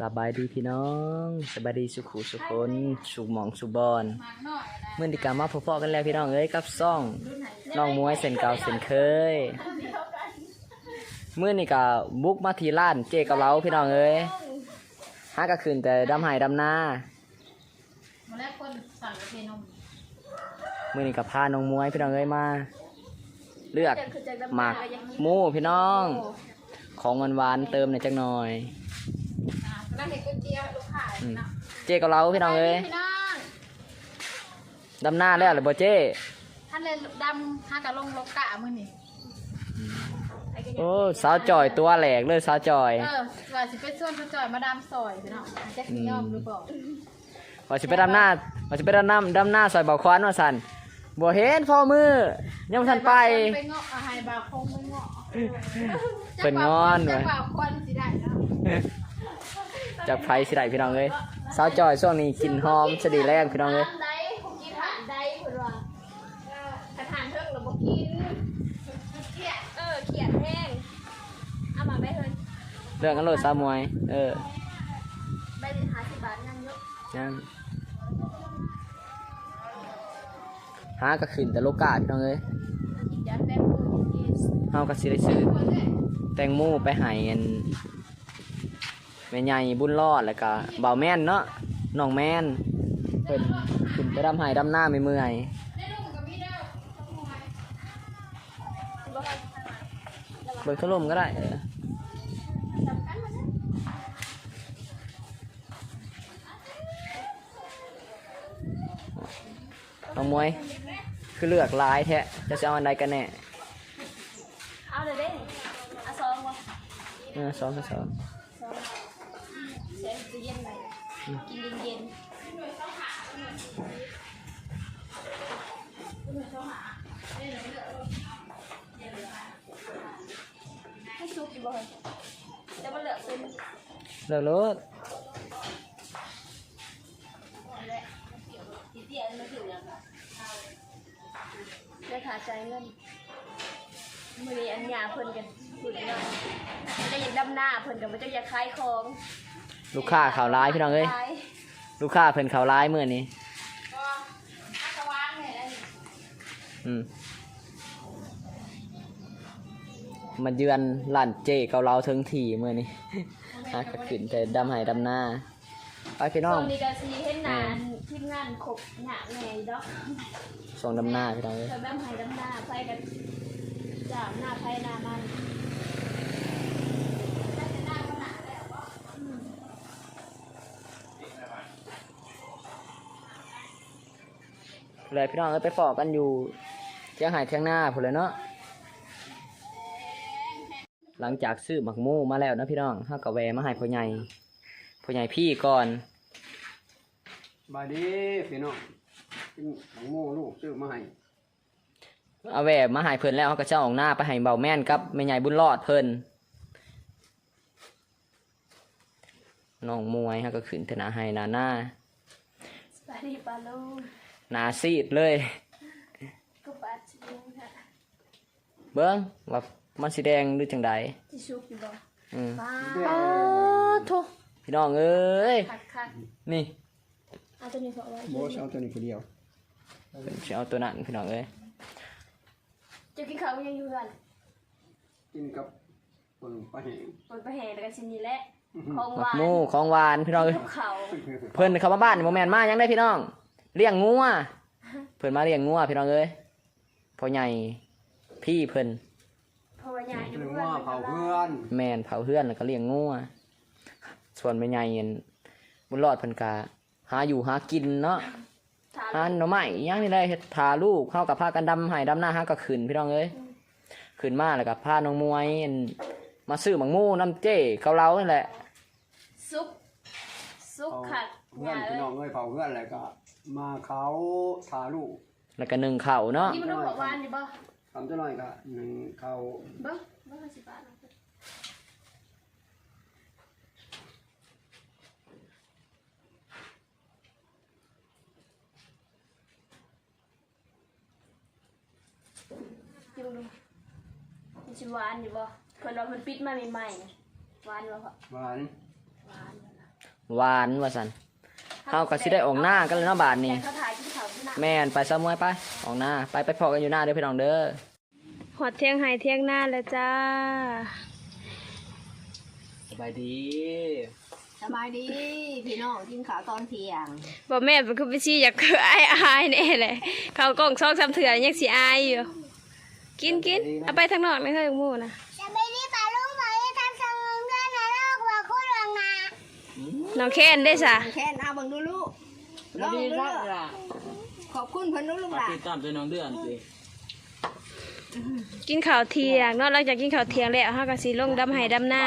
สบายดีพี่น้องสบายดีสุขุสุคนสุขหมองสุบอนเมื่อดีกามาพบๆกันแล้วพี่น้องเอ้ยกับซ่องน้องมวยเส้นเก่าเส้นเคยเมื่อนี่ก็บุกมาที่ร้านเจกับเราพี่น้องเอ้ยหากะคืนแต่ดำไหายดำนามาแรกคนสั่งกาแฟนมเมื่อนี่ก็พาน้องมวยพี่น้องเอ้ยมา เลือกหมากหมูพี่น้อง ของหวานๆเติมในอยจักหน่อยอ่า แล้วเห็นก๋วยเตี๋ยวลูกค้าอืมเนาะเจกับเราพี่น้องเอ้ยพี่น้องดำนาแล้วหรือบ่เจท่านเลยดำหากะลงลกกะมื้อนี่โอ้สาวจ่อยตัวแหลกเลยสาวจ่อยเออว่าสิไปส่วนพระจอยมาดำซอยพี่น้องแจ็คสิยอมหรือเปล่าว่าสิไปดำหน้าว่าสิไปดำน้ำดำหน้าซอยเบาควันว่าสันบ่เห็นพ่อมือยังบ่ทันไปไปเงาะอาหารบาวคงไปเงาะเพิ่นงอนจะว่ะบ่าวควันสิได้เนาะ จากไผสิได้พี่น้องเอ้ยสาวจ่อยช่วงนี้กินหอมสะดีแรงพี่น้องเอ้ยน้ำได้ผมกินผ่านได้เพิ่นว่าเออถ้าทานเทิงแล้วบ่กินเขียดเออเขียดแห้งเอามาไม่เฮ้ยเรื่องกันโลดสาวมวย เออใบหาสิบบาทนั่นยกยังหาก็ขึ้นแต่โลกาพี่น้องเอ้ยกินยาแป๊บนึงกินเฮาก็สิได้ซื้อคนเลยแตงโมไปให้อัน แม่ใหญ่บุญรอดแล้วก็เบาแม่นเนาะน้องแม่นเพิ่นขึ้นไปดำไห้ดำหน้าไม่เมื่อยได้ลูกกับพี่เด้อต้องมวยเบิกถล่มก็ได้เออสำคัญมาเนี่ยน้องมวย คือเลือกหลายแท้จะจะเอาอันใดกันแน่เอาเลยเด้เอาซองวะเออสองก็สอง กินเย็นๆให้ซุปอยู่บ่เฮ้ยจะมาเหลือเป็นเลือกรถตีเตี้ยไม่ถึงยังค่ะได้ขาใจเงินมือนี้อันยาเพิ่นกันสุดเนาะมันจะอยากดำหน้าเพิ่นกับมันจะอยากคล้ายของ ลูกค้าข่าวร้ายพี่น้องเอ้ยคล้ายลูกค้าเพิ่นข่าวร้ายมื้อนี้ก็อัตวางเนี่ยนะอืมมาเยือนร้านเจเกาเหลาถึงที่มื้อนี้ฮะก็ขึ้นแต่ดำไห้ดำหน้าไปพี่น้องตรงนี้ก็สีเห็นหนานทีมงานครบหนักไงดอกส่งดำหน้าพี่น้องเอ้ยเธอดำไห้ดำหน้าไฟกันจากหน้าไฟหน้ามัน เลยพี่น้องเอ้ยไปฟอกกันอยู่เที่ยงไห้เที่ยงหน้าพุ่นเลยเนาะหลังจากซื้อหมักหมูมาแล้วนะพี่น้องเฮาก็แวะมาให้พ่อใหญ่พ่อใหญ่พี่ก่อนบายดีพี่น้องกินของโม่ลูกซื้อมาให้เอาแวะมาให้เพิ่นแล้วเฮาก็จะเออกหน้าไปให้เบาแม่นกับแม่ใหญ่บุญรอดเพิ่นน้องมวยเฮาก็ขึ้นเถอะนะให้หน้าหน้าสวัสดีปาลู หน้าซีดเลย ก็ปาชิลุงค่ะเบิ่งว่ามันสิแดงหรือจังใดที่ชุบอยู่บ่อืมป้าอ้าโถพี่น้องเอ้ย คักคักนี่เอาตัวนี้เพราะว่าโบสเอาตัวนี้คนเดียวเพิ่นสิเอาตัวนั้นพี่น้องเอ้ยจะกินข้าวยังอยู่กันกินกับเปิงปลาแห้งเปิดไปแห่แล้วก็ชิ้นนี้แหละของหหมักวานหมูของหวานพี่น้องเอ้ยกับเขา เพิ่นเข้ามาบ้านนี่บ่แม่นมาหยังได้พี่น้อง เลี้ยงงัวเพิ่นมาเลี้ยงงัวพี่น้องเอ้ยพ่อใหญ่พี่เพิ่นเพราะว่าใหญ่อยู่เรื่องเพื่อนว่าเผาเพื่อนแม่นเผาเฮือนแล้วก็เลี้ยงงัวส่วนแม่ใหญ่เห็นบุญรอดเพิ่นก็หาอยู่หากินเนาะถามหาหน่อไม้อิหยังนี่ได้เฮ็ดทาลูกเฮากับพากันดำให้ดำหน้าหาก็ขึ้นพี่น้องเอ้ยขึ้นมาแล้วก็พาน้องมวยอั่นมาซื้อหมังมูน้ำเจ้เกาเหลานี่แหละซุป ซุปเผาขัดเพื่อนเลพี่ยน้องเอ้ยเผาเพื่อนอะไรก็ มาเขาทาลูกแล้วก็นึ่งข้าวเนาะนี่มันต้องบอกหวานดิบ่ทำจะหน่อยก็หนึ่งเขาเบิ้งเบิ้งสิบบาทเอาไปจิ้มดูมันสิหวานอยู่บ่คนเราเพิ่นปิดมาใหม่ๆหวานบ่พ่อหวานหวานแล้วนะ หวานว่าซั่นเฮาก็สิได้ออกหน้ากันแล้วเนาะบาดนี้เขาถ่ายที่เขาที่หน้าแม่นไปซะมวยไปออกหน้าไปไปพอกันอยู่หน้าเด้อพี่น้องเด้อหอดเที่ยงไห้เที่ยงหน้าแล้วจ้าสบายดีสบายดีพี่น้องกินข้าวตอนเที่ยงบอกแม่เป็นคือไปชี้อยากคืออายอายแน่เลยเขากล้องซอกซ้ำเถื่อนยังสีอายอยู่กินกินเอาไปทางนอกเลยเฮ้ยหมูนะ จะไปที่ป่าลุงหมอจะทำสังเงินเพื่อนในโลกว่าคู่ดวงนา น้องแค้นได้สะแค่นเอาเบังดูลูกลองดูลูกขอบคุณเพิ่นดูลูกหล่ะติดตามตัวน้องเดือนสิกินข้าวเที่ยงเนาะหลังจากกินข้าวเที่ยงแล้วเฮาก็สิลงดำไห้ดำหน้า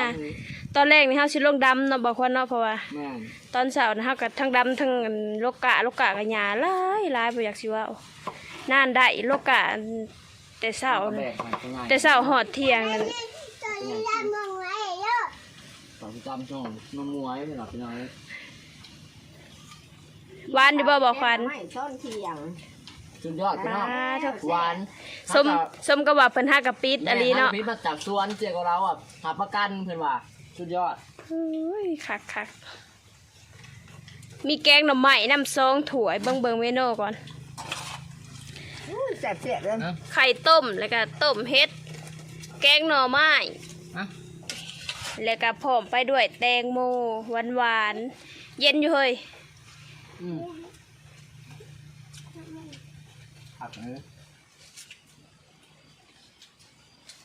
ตอนแรกนี่เฮาสิลงดำเนาะบอกว่าเนาะเพราะว่า แม่นตอนเช้านะเฮาก็ทั้งดำทั้งโลกกะโลกกะกับหญ้าหลายหลายบ่อยากสิเว้านานได้โลกกะแต่เช้า แบน่ะกให้ง่ายแต่เช้าหอดเที่ยงนั่นตัวนี้ยันมองไว้เยอะ ตอนจำช่วงน้องมวยพี่น้องพี่น้องหวานอยู่บ่บอกควันไม่ช้อนเที่ยงสุดยอดพี่น้องอ่าเถอะหวานสมสมกับว่าเพิ่นหากะปิดอะลีเนาะแม่ทำพิษมาจากสวนเจียกับเราอะหาประกันเพิ่นว่า สุดยอดโอ้ยคักคักมีแกงหน่อไม้น้ำซองถั่วยเบิ่งเบิ่งเมนูก่อนอุ้ยแซ่บๆเลยไข่ต้มแล้วก็ต้มเฮ็ด แกงหน่อไม้ฮะ แล้วก็พร้อมไปด้วยแตงโมหวานหวานๆเย็นอยู่เฮ้ยอืมผักเนื้อ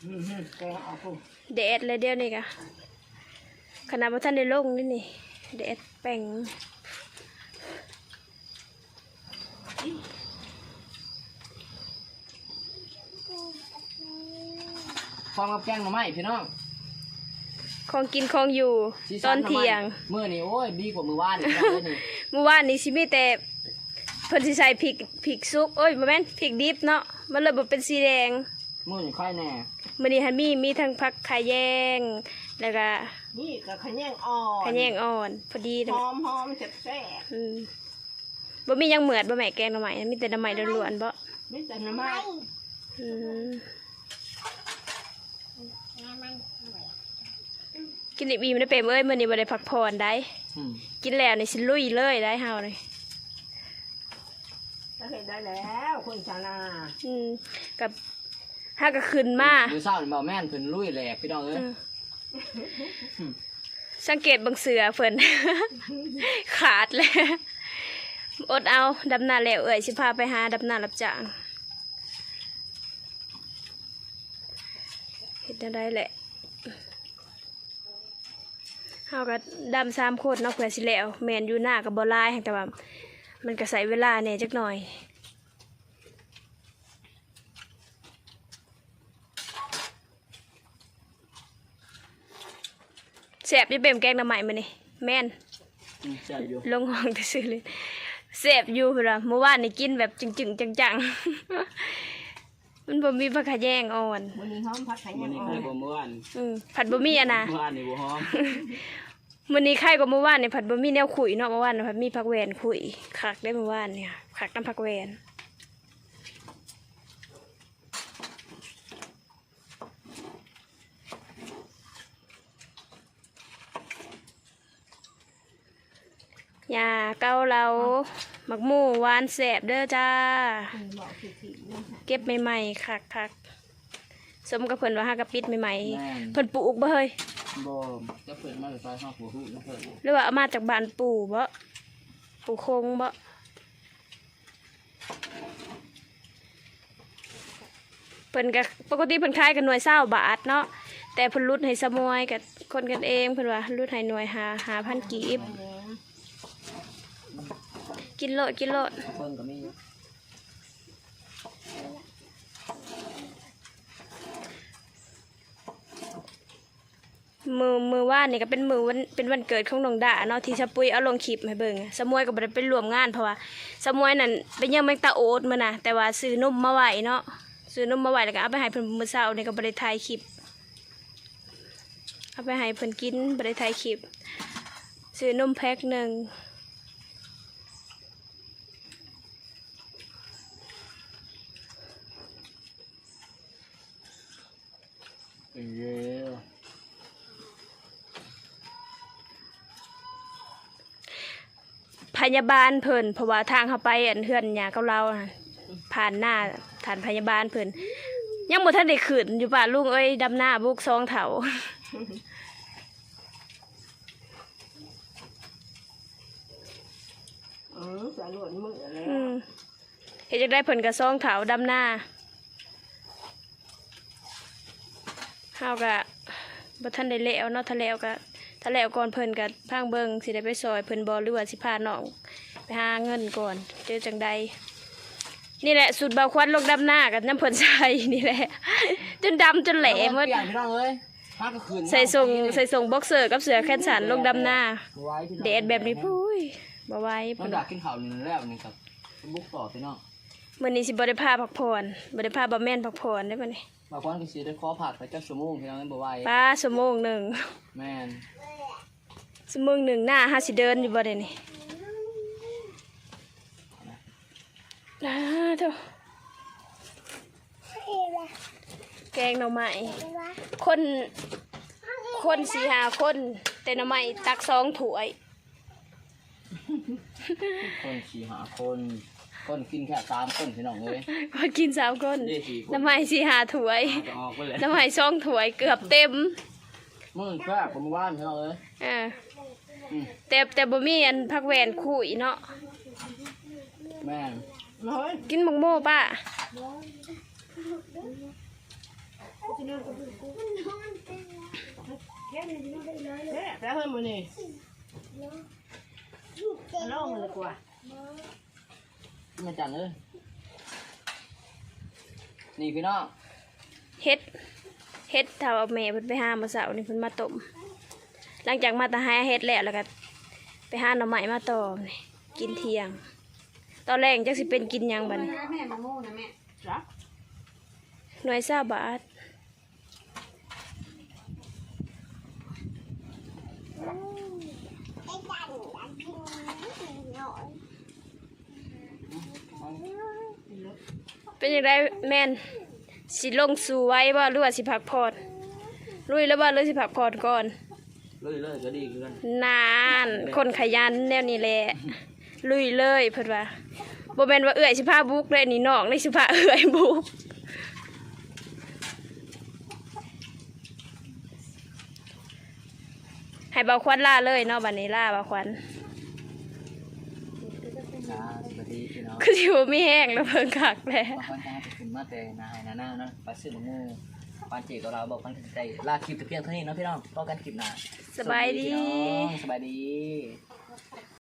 อืมๆแกเอาพุ่งแดดเลยเดียวนี่กะขนาดว่าท่านได้ลงนี่นี่แดดแป้งพร้อมกับแกงหน่อไม้พี่น้อง ของกินของอยู่ สีตสัอนหเที่ยงไม้มื้อนี้โอ้ยดีกว่ามื้อวานอีกแล้วเด้อนี่เมื่อวานนี้สิมีแต่เพิ่นสิใส่พริกพริกสุกโอ้ยบ่แม่นพริกดิบเนาะมันเลยบ่เป็นสีแดงมื้อนี้ค่อยแน่มื้อนี้หันมีมีทั้งผักขะแยงแล้วก็นี่ก็ขะแยงอ่อนขะแยงอ่อนพอดีหเด้ออมหอมๆแซ่บอืมบ่มีหยังเหมือดบ่แม่แกงหน่อไม้นะมีแต่หน่อไม้ล้วนๆบ่ๆไม่แต่น้ำไม้อืม กินอีกบีมได้เปรมเอ้ยมื้อนี้บ่ได้พักผ่อนได้ อืมกินแล้วนี่สิลุยเลยได้เฮานี่ก็เห็นได้แล้วคุณชานาอืมกับหาก็ขึ้นมามื้อเช้านี่บ่แม่นเพิ่นลุยแหลกพี่น้องเอ้ยอืมสังเกตเบางเสือเพิ่นขาดเลยอดเอาดำนาแล้วเอ่ยสิพาไปหาดำนารับจ้างเห็นได้แหละ เฮาก็ดำสามโคตรเนาะเพื่อสิแล้วแมนอยู่หน้ากับบ่หลายแต่ว่ามันก็ใช้เวลาแหน่จักหน่อยแสบอยู่เปรมแกงหน้ำใหม่มานี่แม่นอืมแซ่บอยู่ลงห้องแต่ซื้อเลยเสพอยู่พุ่นล่ะเมื่อวานนี่กินแบบจึงๆจังๆ มันบ่มีผักขะแยงอ่อนวันนี้หอมผักขะแยวันงนี้อ่อใครนบ่เมื่อวานอืมผัดบ่มีอะนะเมื่อวานนี่บ่หอมมื้อนี้ไข่กว่าเมื่อวานนี่ผัดบ่มีแนวขุยเนาะเมื่อวานน่ะผัดมีผักแหวนขุยคักได้เมื่อวานเนี่ยคักน้ำผักแหวนยาเกาเหลา หมักหมูหวานแสบเด้อจ้าบอกผิดๆนี่ค่ะเก็บใหม่ๆคักคักๆสมกับเพิ่นว่าหากะปิดใหม่แม่นๆเพิ่นปลูกบ่เฮ้ยบ่จะเพิ่นมาจากซอยฮอกบ่ฮู้นะเพิ่นหรือว่าเอามาจากบ้านปู่บ่ปู่คงบ่เพิ่นก็ปกติเพิ่นขายกันหน่วย20บาทเนาะแต่เพิ่นลดให้สมวยกับคนกันเองเพิ่นว่าลดให้หน่วยหา5,000กีบ กินโลดกินโลดเพิ่นก็มีอยู่มือมือว่านนี่ก็เป็นมือวันเป็นวันเกิดของน้องดาเนาะที่สะปุยเอาลงคลิปให้เบิ่งอะสะมวยก็บ่ได้ไปร่วมงานเพราะว่าสะมวยนั่นไปเยี่ยมแมงตาโอ๊ตมื้อน่ะแต่ว่าซื้อนมมาไว้เนาะซื้อนมมาไว้แล้วก็เอาไปให้เพิ่นมื้อเช้านี่ก็บ่ได้ถ่ายคลิปเอาไปให้เพิ่นกินบ่ได้ถ่ายคลิปซื้อนมแพ็คหนึง เอ้ยพยาบาลเพิ่นเพราะว่าทางเขาไปอันเฮือนหยากับเราน่ะผ่านหน้าฐานพยาบาลเพิ่นยังบ่ทันได้ขึ้นอยู่ป่าลุงเอ้ยดำหน้าบุกซองเถาเออสารวนมือแล้ว อืมเฮ็ดจังได้เพิ่นก็ซองเถาดำหน้า เฮาก็บ่ทันได้แล้วเนาะถ้าแล้วก็ถ้าแล้วก่อนเพิ่นก็พังเบิ่งสิได้ไปซอยเพิ่นบ่หรือว่าสิพาน้องไปหาเงินก่อนเจอจังใดนี่แหละสูตรเบาควันลงดำหน้ากับน้ำเพิ่นใส่นี่แหละ จนดำจนแหลหมดเปลี่ยนพี่น้องเอ้ยห้าก็คืนใส่ทรงใส่ทรงบ็อกเซอร์กับเสือแขนสันลงดำหน้าไว้พี่น้องแดดแบบนี้พุ้ยบ่ไหว้น้องดากินข้าวนี่แล้วนี่ครับบุกต่อพี่น้องมื้อนี้สิบ่ได้พาพักผ่อนบ่ได้พาบ่แม่นพักผ่อนได้บ่นี่ บางคนก็สิได้ขอผักไปจักชั่วโมงพี่น้องบ่ไหวป้าชั่วโมงหนึงแม่นชั่วโมงหนึงหน้าหาสิเดินอยู่บ่ได้นี่อ่าเถอะแกงหน่อไม้คนคนสี่ห้าคน แต่หน่อไม้ตักสองถ้วย คนสี่หาคน คนกินแค่สามคนพี่น้องเอ้ยพอกินสามคนนี่สี่คนน้ำไม้สี่หาถ้วย จะออกไปเลยน้ำไม้สองถ้วยเกือบเต็มมึงแค่ผมว่านพี่น้องเอ้ยอ่าอืมแต่แต่บ่มีอันพักแหวนคุยเนาะ แม่นเฮ้ยกินบังโม่ป้าแค่แต่เฮ้ยมือนี่ลองเลยกว่า มาจันเอ้ยนี่พี่น้องเฮ็ดเฮ็ดถ้าเอาแม่เพิ่นไปหามาเสาร์นี่เพิ่นมาต้มหลังจากมาตาหาเฮ็ดแล้วแล้วก็ไปหาหน่อไม้มาต่อนี่กินเที่ยง ตอนแรกจักสิเป็นกินหยังบัดนี้แม่มาโม่นะแม่รักหน่วย20บาท เป็นยังไงแม่นสิลงสู่ไว้บ่หรือว่าสิพักผ่อนลุยแล้วบ่หรือสิพักผ่อนก่อนเลยเลยก็ดีคือกันนานคนขยันแนวนี้แหละลุยเลยเพิ่นว่าบ่แม่นว่าเอื้อยสิพาบุกเลยนี่น้องนี่สิพาเอื้อยบุกให้เบาควันล่าเลยเนาะบัดนี้ล่าเบาควัน จ้าสวัสดีพี่น้อง คือสิบ่มีแห้งแล้วเพิ่งคักแล้วบางคนจ้าจะขึ้นมาแต่นายนาหน้าเนาะไปซื้อหมูปานเจกับเราบอกปันใจลาคลิปแต่เพียงเท่านี้เนาะพี่น้องพบกันคลิปหน้าสบายดี สบายดี